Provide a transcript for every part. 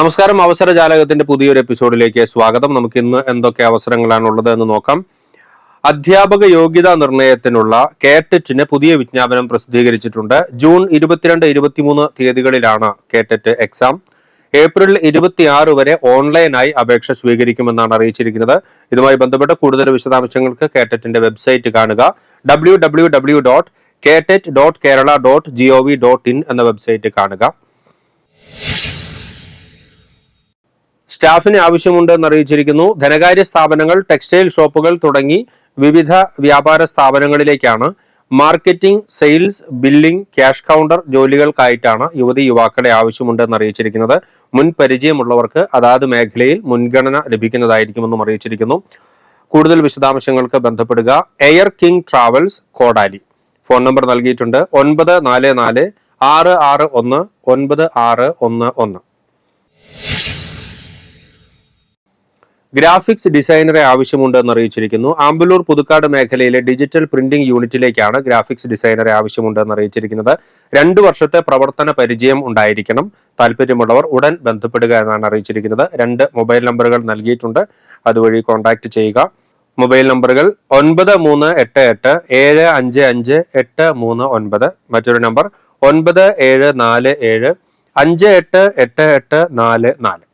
നമസ്കാരം. അവസര ജാലകത്തിന്റെ പുതിയൊരു എപ്പിസോഡിലേക്ക് സ്വാഗതം. നമുക്ക് ഇന്ന് എന്തൊക്കെ അവസരങ്ങളാണ് ഉള്ളത് എന്ന് നോക്കാം. അധ്യാപക യോഗ്യതാ നിർണയത്തിനുള്ള കേട്ടറ്റിന് പുതിയ വിജ്ഞാപനം പ്രസിദ്ധീകരിച്ചിട്ടുണ്ട്. ജൂൺ ഇരുപത്തിരണ്ട് ഇരുപത്തിമൂന്ന് തീയതികളിലാണ് കേട്ടറ്റ് എക്സാം. ഏപ്രിൽ ഇരുപത്തിയാറ് വരെ ഓൺലൈനായി അപേക്ഷ സ്വീകരിക്കുമെന്നാണ് അറിയിച്ചിരിക്കുന്നത്. ഇതുമായി ബന്ധപ്പെട്ട കൂടുതൽ വിശദാംശങ്ങൾക്ക് കേട്ടറ്റിന്റെ വെബ്സൈറ്റ് കാണുക. W W W dot KTET dot Kerala dot gov dot in എന്ന വെബ്സൈറ്റ് കാണുക. സ്റ്റാഫിന് ആവശ്യമുണ്ടെന്ന് അറിയിച്ചിരിക്കുന്നു. ധനകാര്യ സ്ഥാപനങ്ങൾ ടെക്സ്റ്റൈൽ ഷോപ്പുകൾ തുടങ്ങി വിവിധ വ്യാപാര സ്ഥാപനങ്ങളിലേക്കാണ്. Marketing sales billing cash counter ജോലികൾക്കായിട്ടാണ് യുവതി യുവാക്കളെ ആവശ്യമുണ്ടെന്ന് അറിയിച്ചിരിക്കുന്നത്. മുൻ പരിചയമുള്ളവർക്ക് അതാത് മേഖലയിൽ മുൻഗണന ലഭിക്കുന്നതായിരിക്കുമെന്നും അറിയിച്ചിരിക്കുന്നു. കൂടുതൽ വിശദാംശങ്ങൾക്ക് ബന്ധപ്പെടുക. Air king travels Kodali. Phone number നൽകിയിട്ടുണ്ട്. ഒൻപത് നാല് നാല് ആറ് ആറ് ഒന്ന് ഒൻപത് ആറ് ഒന്ന് ഒന്ന്. ഗ്രാഫിക്സ് ഡിസൈനറെ ആവശ്യമുണ്ടെന്ന് അറിയിച്ചിരിക്കുന്നു. ആമ്പലൂർ പുതുക്കാട് മേഖലയിലെ ഡിജിറ്റൽ പ്രിന്റിംഗ് യൂണിറ്റിലേക്കാണ് ഗ്രാഫിക്സ് ഡിസൈനറെ ആവശ്യമുണ്ടെന്ന് അറിയിച്ചിരിക്കുന്നത്. രണ്ടു വർഷത്തെ പ്രവർത്തന പരിചയം ഉണ്ടായിരിക്കണം. താല്പര്യമുള്ളവർ ഉടൻ ബന്ധപ്പെടുക എന്നാണ് അറിയിച്ചിരിക്കുന്നത്. രണ്ട് മൊബൈൽ നമ്പറുകൾ നൽകിയിട്ടുണ്ട്. അതുവഴി കോൺടാക്ട് ചെയ്യുക. മൊബൈൽ നമ്പറുകൾ ഒൻപത് മൂന്ന് എട്ട് എട്ട് ഏഴ് അഞ്ച് അഞ്ച് എട്ട് മൂന്ന് ഒൻപത്. മറ്റൊരു നമ്പർ ഒൻപത് ഏഴ് നാല് ഏഴ് അഞ്ച് എട്ട് എട്ട് എട്ട് നാല് നാല്.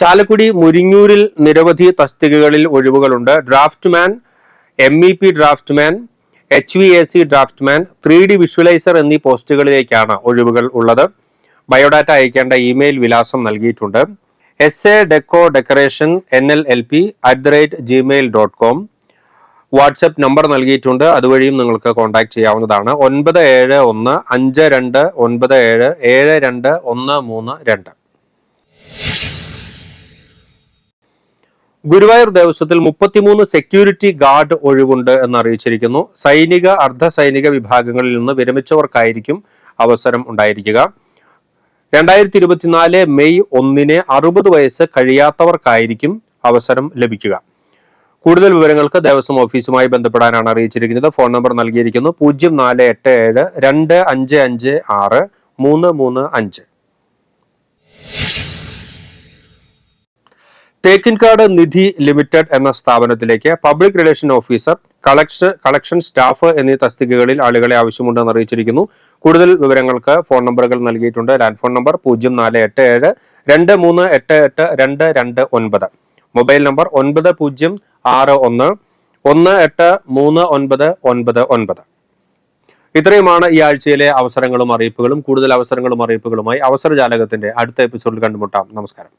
ചാലക്കുടി മുരിങ്ങൂരിൽ നിരവധി തസ്തികകളിൽ ഒഴിവുകളുണ്ട്. Draftsman M E P draftsman H V A C draftsman three D visualizer എന്നീ പോസ്റ്റുകളിലേക്കാണ് ഒഴിവുകൾ ഉള്ളത്. ബയോഡാറ്റ അയക്കേണ്ട ഇമെയിൽ വിലാസം നൽകിയിട്ടുണ്ട്. S A deco decoration N L L P at the rate Gmail dot com WhatsApp number നൽകിയിട്ടുണ്ട്. അതുവഴിയും നിങ്ങൾക്ക് കോൺടാക്ട് ചെയ്യാവുന്നതാണ്. ഒൻപത് ഏഴ് ഒന്ന് അഞ്ച് രണ്ട് ഒൻപത് ഏഴ് ഏഴ് രണ്ട് ഒന്ന് മൂന്ന് രണ്ട്. ഗുരുവായൂർ ദേവസ്വത്തിൽ മുപ്പത്തിമൂന്ന് സെക്യൂരിറ്റി ഗാർഡ് ഒഴിവുണ്ട് എന്ന് അറിയിച്ചിരിക്കുന്നു സൈനിക അർദ്ധ സൈനിക വിഭാഗങ്ങളിൽ നിന്ന് വിരമിച്ചവർക്കായിരിക്കും അവസരം ഉണ്ടായിരിക്കുക. രണ്ടായിരത്തി ഇരുപത്തിനാല് മെയ് ഒന്നിന് അറുപത് വയസ്സ് കഴിയാത്തവർക്കായിരിക്കും അവസരം ലഭിക്കുക. കൂടുതൽ വിവരങ്ങൾക്ക് ദേവസ്വം ഓഫീസുമായി ബന്ധപ്പെടാനാണ് അറിയിച്ചിരിക്കുന്നത്. ഫോൺ നമ്പർ നൽകിയിരിക്കുന്നു. പൂജ്യം നാല് എട്ട് ഏഴ് രണ്ട് അഞ്ച് അഞ്ച് ആറ് മൂന്ന് മൂന്ന് അഞ്ച്. തേക്കിൻകാട് നിധി ലിമിറ്റഡ് എന്ന സ്ഥാപനത്തിലേക്ക് public relation officer collection collection staff എന്നീ തസ്തികകളിൽ ആളുകളെ ആവശ്യമുണ്ടെന്ന് അറിയിച്ചിരിക്കുന്നു. കൂടുതൽ വിവരങ്ങൾക്ക് ഫോൺ നമ്പറുകൾ നൽകിയിട്ടുണ്ട്. ലാൻഡ് ഫോൺ നമ്പർ പൂജ്യം നാല് എട്ട് ഏഴ് രണ്ട് മൂന്ന് എട്ട് എട്ട് രണ്ട് രണ്ട് ഒൻപത്. മൊബൈൽ നമ്പർ ഒൻപത് പൂജ്യം ആറ് ഒന്ന് ഒന്ന് എട്ട് മൂന്ന് ഒൻപത് ഒൻപത് ഒൻപത്. ഇത്രയുമാണ് ഈ ആഴ്ചയിലെ അവസരങ്ങളും അറിയിപ്പുകളും. കൂടുതൽ അവസരങ്ങളും അറിയിപ്പുകളുമായി അവസരജാലകത്തിന്റെ അടുത്ത എപ്പിസോഡിൽ കണ്ടുമുട്ടാം. നമസ്കാരം.